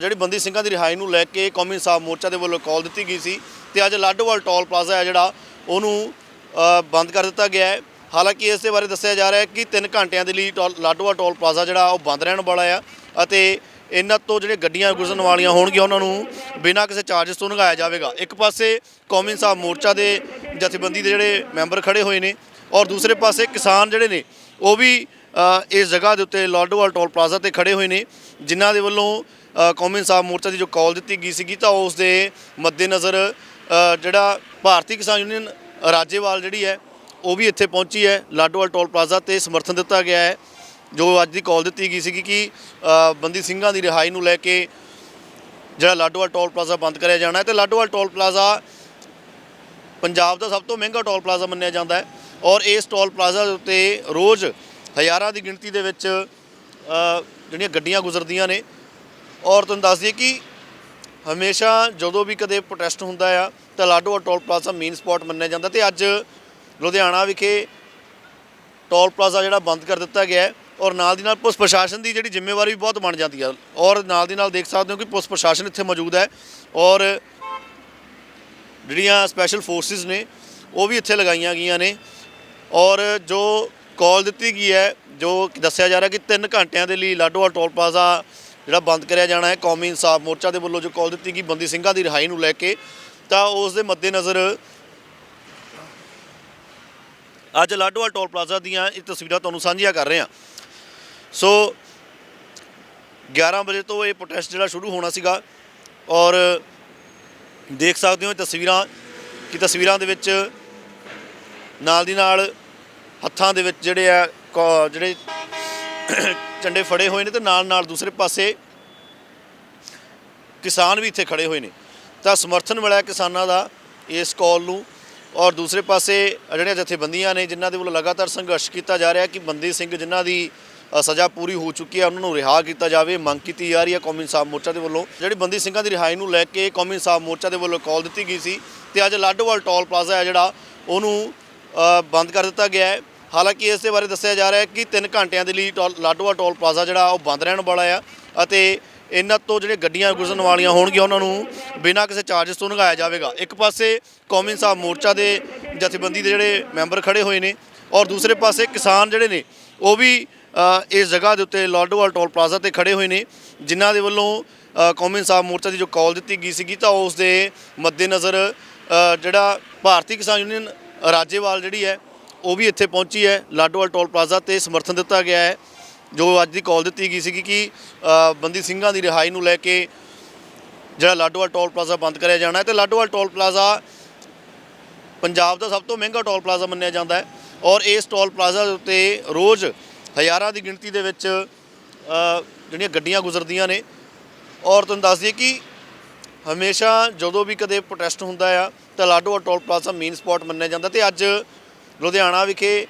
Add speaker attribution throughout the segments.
Speaker 1: ਜਿਹੜੀ ਬੰਦੀ ਸਿੰਘਾਂ ਦੀ ਰਿਹਾਈ ਨੂੰ ਲੈ ਕੇ ਕੌਮੀ ਇਨਸਾਫ ਮੋਰਚਾ ਦੇ ਵੱਲੋਂ ਕਾਲ ਦਿੱਤੀ ਗਈ ਸੀ ਤੇ ਅੱਜ ਲਾਡੋਵਾਲ ਟੋਲ ਪਲਾਜ਼ਾ ਹੈ ਜਿਹੜਾ ਉਹਨੂੰ ਬੰਦ ਕਰ ਦਿੱਤਾ ਗਿਆ ਹੈ। ਹਾਲਾਂਕਿ ਇਸ ਦੇ ਬਾਰੇ ਦੱਸਿਆ ਜਾ ਰਿਹਾ ਹੈ ਕਿ 3 ਘੰਟਿਆਂ ਦੇ ਲਈ ਟੋਲ- ਲਾਡੋਵਾਲ ਟੋਲ ਪਲਾਜ਼ਾ ਜਿਹੜਾ ਉਹ ਬੰਦ ਰਹਿਣ ਵਾਲਾ ਆ ਅਤੇ ਇਹਨਾਂ ਤੋਂ ਜਿਹੜੇ ਗੱਡੀਆਂ ਗੁਜ਼ਰਨ ਵਾਲੀਆਂ ਹੋਣਗੀਆਂ, ਉਹਨਾਂ ਨੂੰ ਬਿਨਾਂ ਕਿਸੇ ਚਾਰजेस ਤੋਂ ਲੰਘਾਇਆ ਜਾਵੇਗਾ। ਇੱਕ ਪਾਸੇ ਕੌਮੀ ਇਨਸਾਫ ਮੋਰਚਾ ਦੇ ਜਥੇਬੰਦੀ ਦੇ ਜਿਹੜੇ ਮੈਂਬਰ ਖੜੇ ਹੋਏ ਨੇ ਔਰ ਦੂਸਰੇ ਪਾਸੇ ਕਿਸਾਨ ਜਿਹੜੇ ਨੇ, ਉਹ ਵੀ ਇਸ ਜਗ੍ਹਾ ਦੇ ਉੱਤੇ ਲਾਡੋਵਾਲ ਟੋਲ ਪਲਾਜ਼ਾ ਤੇ ਖੜੇ ਹੋਏ ਨੇ, ਜਿਨ੍ਹਾਂ ਦੇ ਵੱਲੋਂ ਕੌਮੀ ਇਨਸਾਫ ਮੋਰਚਾ ਦੀ ਜੋ ਕਾਲ ਦਿੱਤੀ ਗਈ ਸੀਗੀ, ਤਾਂ ਉਸ ਦੇ ਮੱਦੇਨਜ਼ਰ ਜਿਹੜਾ ਭਾਰਤੀ ਕਿਸਾਨ ਯੂਨੀਅਨ ਰਾਜੇਵਾਲ ਜਿਹੜੀ ਹੈ, ਉਹ ਵੀ ਇੱਥੇ ਪਹੁੰਚੀ ਹੈ। ਲਾਡੋਵਾਲ ਟੋਲ ਪਲਾਜ਼ਾ ਤੇ ਸਮਰਥਨ ਦਿੱਤਾ ਗਿਆ ਹੈ, ਜੋ ਅੱਜ ਦੀ ਕਾਲ ਦਿੱਤੀ ਗਈ ਸੀਗੀ ਕਿ ਬੰਦੀ ਸਿੰਘਾਂ ਦੀ ਰਿਹਾਈ ਨੂੰ ਲੈ ਕੇ ਜਿਹੜਾ ਲਾਡੋਵਾਲ ਟੋਲ ਪਲਾਜ਼ਾ ਬੰਦ ਕਰਿਆ ਜਾਣਾ ਹੈ। ਤੇ ਲਾਡੋਵਾਲ ਟੋਲ ਪਲਾਜ਼ਾ ਪੰਜਾਬ ਦਾ ਸਭ ਤੋਂ ਮਹਿੰਗਾ ਟੋਲ ਪਲਾਜ਼ਾ ਮੰਨਿਆ ਜਾਂਦਾ ਹੈ ਔਰ ਇਸ ਟੋਲ ਪਲਾਜ਼ਾ ਦੇ ਉੱਤੇ ਰੋਜ਼ ਹਜ਼ਾਰਾਂ ਦੀ ਗਿਣਤੀ ਦੇ ਵਿੱਚ ਜਿਹੜੀਆਂ ਗੱਡੀਆਂ ਗੁਜ਼ਰਦੀਆਂ ਨੇ। ਔਰ ਤੁਹਾਨੂੰ ਦੱਸ ਦਈਏ ਕਿ ਹਮੇਸ਼ਾ ਜਦੋਂ ਵੀ ਕਦੇ ਪ੍ਰੋਟੈਸਟ ਹੁੰਦਾ ਆ, ਤਾਂ Ladowal toll plaza main spot ਮੰਨਿਆ ਜਾਂਦਾ। ਤੇ ਅੱਜ ਲੁਧਿਆਣਾ ਵਿਖੇ ਟੋਲ ਪਲਾਜ਼ਾ ਜਿਹੜਾ ਬੰਦ ਕਰ ਦਿੱਤਾ ਗਿਆ ਹੈ ਔਰ ਨਾਲ ਦੀ ਨਾਲ ਪੁਲਿਸ ਪ੍ਰਸ਼ਾਸਨ ਦੀ ਜਿਹੜੀ ਜ਼ਿੰਮੇਵਾਰੀ ਵੀ ਬਹੁਤ ਬਣ ਜਾਂਦੀ ਹੈ ਔਰ ਨਾਲ ਦੀ ਨਾਲ ਦੇਖ ਸਕਦੇ ਹੋ ਕਿ ਪੁਲਿਸ ਪ੍ਰਸ਼ਾਸਨ ਇੱਥੇ ਮੌਜੂਦ ਹੈ ਔਰ ਜਿਹੜੀਆਂ ਸਪੈਸ਼ਲ ਫੋਰਸਿਸ ਨੇ, ਉਹ ਵੀ ਇੱਥੇ ਲਗਾਈਆਂ ਗਈਆਂ ਨੇ। ਔਰ ਜੋ ਕਾਲ ਦਿੱਤੀ ਗਈ ਹੈ, ਜੋ ਦੱਸਿਆ ਜਾ ਰਿਹਾ ਕਿ 3 ਘੰਟਿਆਂ ਦੇ ਲਈ ਲਾਡੋਵਾਲ ਟੋਲ ਪਲਾਜ਼ਾ ਜਿਹੜਾ ਬੰਦ ਕਰਿਆ ਜਾਣਾ ਹੈ, ਕੌਮੀ ਇਨਸਾਫ ਮੋਰਚਾ ਦੇ ਵੱਲੋਂ ਜੋ ਕਾਲ ਦਿੱਤੀ ਗਈ, ਬੰਦੀ ਸਿੰਘਾਂ ਦੀ ਰਿਹਾਈ ਨੂੰ ਲੈ ਕੇ, ਤਾਂ ਉਸ ਦੇ ਮੱਦੇਨਜ਼ਰ ਅੱਜ ਲਾਡੋਵਾਲ ਟੋਲ ਪਲਾਜ਼ਾ ਦੀਆਂ ਇਹ ਤਸਵੀਰਾਂ ਤੁਹਾਨੂੰ ਸਾਂਝੀਆਂ ਕਰ ਰਹੇ ਹਾਂ। ਸੋ 11 ਵਜੇ ਤੋਂ ਇਹ ਪ੍ਰੋਟੈਸਟ ਜਿਹੜਾ ਸ਼ੁਰੂ ਹੋਣਾ ਸੀਗਾ, ਔਰ ਦੇਖ ਸਕਦੇ ਹੋ ਇਹ ਤਸਵੀਰਾਂ, ਕਿ ਤਸਵੀਰਾਂ ਦੇ ਵਿੱਚ ਨਾਲ ਦੀ ਨਾਲ ਹੱਥਾਂ ਦੇ ਵਿੱਚ ਜਿਹੜੇ ਆ, ਕੌ- ਜਿਹੜੇ ਝੰਡੇ ਫੜੇ ਹੋਏ ਨੇ ਤੇ ਨਾਲ ਨਾਲ ਦੂਸਰੇ ਪਾਸੇ ਕਿਸਾਨ ਵੀ ਇੱਥੇ ਖੜੇ ਹੋਏ ਨੇ। ਤਾਂ ਸਮਰਥਨ ਮਿਲਿਆ ਕਿਸਾਨਾਂ ਦਾ ਇਸ ਕਾਲ ਨੂੰ। ਔਰ ਦੂਸਰੇ ਪਾਸੇ ਜਿਹੜੀਆਂ ਜਥੇਬੰਦੀਆਂ ਨੇ, ਜਿਨ੍ਹਾਂ ਦੇ ਵੱਲੋਂ ਲਗਾਤਾਰ ਸੰਘਰਸ਼ ਕੀਤਾ ਜਾ ਰਿਹਾ ਕਿ ਬੰਦੀ ਸਿੰਘ ਜਿਨ੍ਹਾਂ ਦੀ ਸਜ਼ਾ ਪੂਰੀ ਹੋ ਚੁੱਕੀ ਹੈ, ਉਹਨਾਂ ਨੂੰ ਰਿਹਾ ਕੀਤਾ ਜਾਵੇ, ਮੰਗ ਕੀਤੀ ਜਾ ਰਹੀ ਹੈ ਕੌਮੀ ਇਨਸਾਫ ਮੋਰਚਾ ਦੇ ਵੱਲੋਂ। ਜਿਹੜੀ ਬੰਦੀ ਸਿੰਘਾਂ ਦੀ ਰਿਹਾਈ ਨੂੰ ਲੈ ਕੇ ਕੌਮੀ ਇਨਸਾਫ ਮੋਰਚਾ ਦੇ ਵੱਲੋਂ ਕਾਲ ਦਿੱਤੀ ਗਈ ਸੀ ਤੇ ਅੱਜ ਲਾਡੋਵਾਲ ਟੋਲ ਪਲਾਜ਼ਾ ਹੈ ਜਿਹੜਾ, ਉਹਨੂੰ ਬੰਦ ਕਰ ਦਿੱਤਾ ਗਿਆ ਹੈ। ਹਾਲਾਂਕਿ ਇਸ ਦੇ ਬਾਰੇ ਦੱਸਿਆ ਜਾ ਰਿਹਾ ਹੈ ਕਿ 3 ਘੰਟਿਆਂ ਦੇ ਲਈ ਟੋਲ- ਲਾਡੋਵਾਲ ਟੋਲ ਪਲਾਜ਼ਾ ਜਿਹੜਾ ਉਹ ਬੰਦ ਰਹਿਣ ਵਾਲਾ ਆ ਅਤੇ ਇਹਨਾਂ ਤੋਂ ਜਿਹੜੇ ਗੱਡੀਆਂ ਗੁਜ਼ਰਨ ਵਾਲੀਆਂ ਹੋਣਗੀਆਂ, ਉਹਨਾਂ ਨੂੰ ਬਿਨਾਂ ਕਿਸੇ ਚਾਰजेस ਤੋਂ ਲੰਘਾਇਆ ਜਾਵੇਗਾ। ਇੱਕ ਪਾਸੇ ਕੌਮੀ ਇਨਸਾਫ ਮੋਰਚਾ ਦੇ ਜਥੇਬੰਦੀ ਦੇ ਜਿਹੜੇ ਮੈਂਬਰ ਖੜੇ ਹੋਏ ਨੇ ਔਰ ਦੂਸਰੇ ਪਾਸੇ ਕਿਸਾਨ ਜਿਹੜੇ ਨੇ, ਉਹ ਵੀ ਇਸ ਜਗ੍ਹਾ ਦੇ ਉੱਤੇ ਲਾਡੋਵਾਲ ਟੋਲ ਪਲਾਜ਼ਾ ਤੇ ਖੜੇ ਹੋਏ ਨੇ, ਜਿਨ੍ਹਾਂ ਦੇ ਵੱਲੋਂ ਕੌਮੀ ਇਨਸਾਫ ਮੋਰਚਾ ਦੀ ਜੋ ਕਾਲ ਦਿੱਤੀ ਗਈ ਸੀਗੀ ਤਾਂ ਉਸ ਦੇ ਮੱਦੇਨਜ਼ਰ ਜਿਹੜਾ ਭਾਰਤੀ ਕਿਸਾਨ ਯੂਨੀਅਨ ਰਾਜੇਵਾਲ ਜਿਹੜੀ ਹੈ ਉਹ ਵੀ ਇੱਥੇ ਪਹੁੰਚੀ ਹੈ। ਲਾਡੋਵਾਲ ਟੋਲ ਪਲਾਜ਼ਾ ਤੇ ਸਮਰਥਨ ਦਿੱਤਾ ਗਿਆ ਹੈ। ਜੋ ਅੱਜ ਦੀ ਕਾਲ ਦਿੱਤੀ ਗਈ ਸੀਗੀ ਕਿ ਬੰਦੀ ਸਿੰਘਾਂ ਦੀ ਰਿਹਾਈ ਨੂੰ ਲੈ ਕੇ ਜਿਹੜਾ ਲਾਡੋਵਾਲ ਟੋਲ ਪਲਾਜ਼ਾ ਬੰਦ ਕਰਿਆ ਜਾਣਾ ਹੈ ਤੇ ਲਾਡੋਵਾਲ ਟੋਲ ਪਲਾਜ਼ਾ ਪੰਜਾਬ ਦਾ ਸਭ ਤੋਂ ਮਹਿੰਗਾ ਟੋਲ ਪਲਾਜ਼ਾ ਮੰਨਿਆ ਜਾਂਦਾ ਹੈ ਔਰ ਇਸ ਟੋਲ ਪਲਾਜ਼ਾ ਦੇ ਉੱਤੇ ਰੋਜ਼ ਹਜ਼ਾਰਾਂ ਦੀ ਗਿਣਤੀ ਦੇ ਵਿੱਚ ਜਿਹੜੀਆਂ ਗੱਡੀਆਂ ਗੁਜ਼ਰਦੀਆਂ ਨੇ। ਔਰ ਤੁਹਾਨੂੰ ਦੱਸ ਦਈਏ ਕਿ ਹਮੇਸ਼ਾ ਜਦੋਂ ਵੀ ਕਦੇ ਪ੍ਰੋਟੈਸਟ ਹੁੰਦਾ ਆ ਤਾਂ Ladowal toll plaza main spot ਮੰਨਿਆ ਜਾਂਦਾ ਤੇ ਅੱਜ ਲੁਧਿਆਣਾ ਵਿਖੇ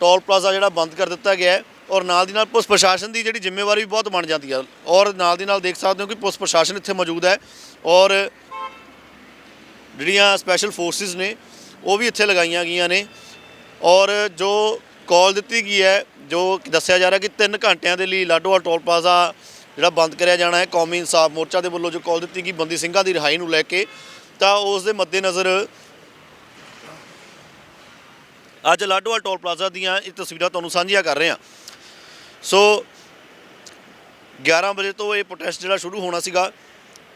Speaker 1: ਟੋਲ ਪਲਾਜ਼ਾ ਜਿਹੜਾ ਬੰਦ ਕਰ ਦਿੱਤਾ ਗਿਆ ਹੈ ਔਰ ਨਾਲ ਦੀ ਨਾਲ ਪੁਲਿਸ ਪ੍ਰਸ਼ਾਸਨ ਦੀ ਜਿਹੜੀ ਜ਼ਿੰਮੇਵਾਰੀ ਵੀ ਬਹੁਤ ਬਣ ਜਾਂਦੀ ਹੈ ਔਰ ਨਾਲ ਦੀ ਨਾਲ ਦੇਖ ਸਕਦੇ ਹੋ ਕਿ ਪੁਲਿਸ ਪ੍ਰਸ਼ਾਸਨ ਇੱਥੇ ਮੌਜੂਦ ਹੈ ਔਰ ਜਿਹੜੀਆਂ ਸਪੈਸ਼ਲ ਫੋਰਸਿਸ ਨੇ, ਉਹ ਵੀ ਇੱਥੇ ਲਗਾਈਆਂ ਗਈਆਂ ਨੇ ਔਰ ਜੋ ਕਾਲ ਦਿੱਤੀ ਗਈ ਹੈ, ਜੋ ਦੱਸਿਆ ਜਾ ਰਿਹਾ ਕਿ 3 ਘੰਟਿਆਂ ਦੇ ਲਈ ਲਾਡੋਵਾਲ ਟੋਲ ਪਲਾਜ਼ਾ ਜਿਹੜਾ ਬੰਦ ਕਰਿਆ ਜਾਣਾ ਹੈ, ਕੌਮੀ ਇਨਸਾਫ ਮੋਰਚਾ ਦੇ ਵੱਲੋਂ ਜੋ ਕਾਲ ਦਿੱਤੀ ਗਈ ਬੰਦੀ ਸਿੰਘਾਂ ਦੀ ਰਿਹਾਈ ਨੂੰ ਲੈ ਕੇ, ਤਾਂ ਉਸ ਦੇ ਮੱਦੇਨਜ਼ਰ ਅੱਜ ਲਾਡੋਵਾਲ ਟੋਲ ਪਲਾਜ਼ਾ ਦੀਆਂ ਇਹ ਤਸਵੀਰਾਂ ਤੁਹਾਨੂੰ ਸਾਂਝੀਆਂ ਕਰ ਰਹੇ ਹਾਂ। ਸੋ 11 ਵਜੇ ਤੋਂ ਇਹ ਪ੍ਰੋਟੈਸਟ ਜਿਹੜਾ ਸ਼ੁਰੂ ਹੋਣਾ ਸੀਗਾ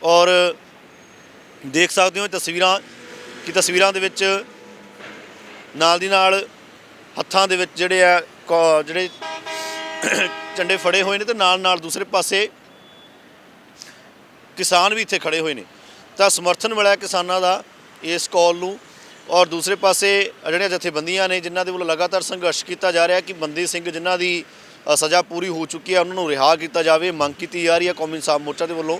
Speaker 1: ਔਰ ਦੇਖ ਸਕਦੇ ਹੋ ਇਹ ਤਸਵੀਰਾਂ ਕਿ ਤਸਵੀਰਾਂ ਦੇ ਵਿੱਚ ਨਾਲ ਦੀ ਨਾਲ ਹੱਥਾਂ ਦੇ ਵਿੱਚ ਜਿਹੜੇ ਆ, ਕੌ- ਜਿਹੜੇ ਝੰਡੇ ਫੜੇ ਹੋਏ ਨੇ ਤੇ ਨਾਲ ਨਾਲ ਦੂਸਰੇ ਪਾਸੇ ਕਿਸਾਨ ਵੀ ਇੱਥੇ ਖੜੇ ਹੋਏ ਨੇ। ਤਾਂ ਸਮਰਥਨ ਮਿਲਿਆ ਕਿਸਾਨਾਂ ਦਾ ਇਸ ਕਾਲ ਨੂੰ। ਔਰ ਦੂਸਰੇ ਪਾਸੇ ਜਿਹੜੀਆਂ ਜਥੇਬੰਦੀਆਂ ਨੇ ਜਿਨ੍ਹਾਂ ਦੇ ਵੱਲੋਂ ਲਗਾਤਾਰ ਸੰਘਰਸ਼ ਕੀਤਾ ਜਾ ਰਿਹਾ ਕਿ ਬੰਦੀ ਸਿੰਘ ਜਿਨ੍ਹਾਂ ਦੀ ਸਜ਼ਾ ਪੂਰੀ ਹੋ ਚੁੱਕੀ ਹੈ, ਉਹਨਾਂ ਨੂੰ ਰਿਹਾ ਕੀਤਾ ਜਾਵੇ, ਮੰਗ ਕੀਤੀ ਜਾ ਰਹੀ ਹੈ ਕੌਮੀ ਇਨਸਾਫ ਮੋਰਚਾ ਦੇ ਵੱਲੋਂ।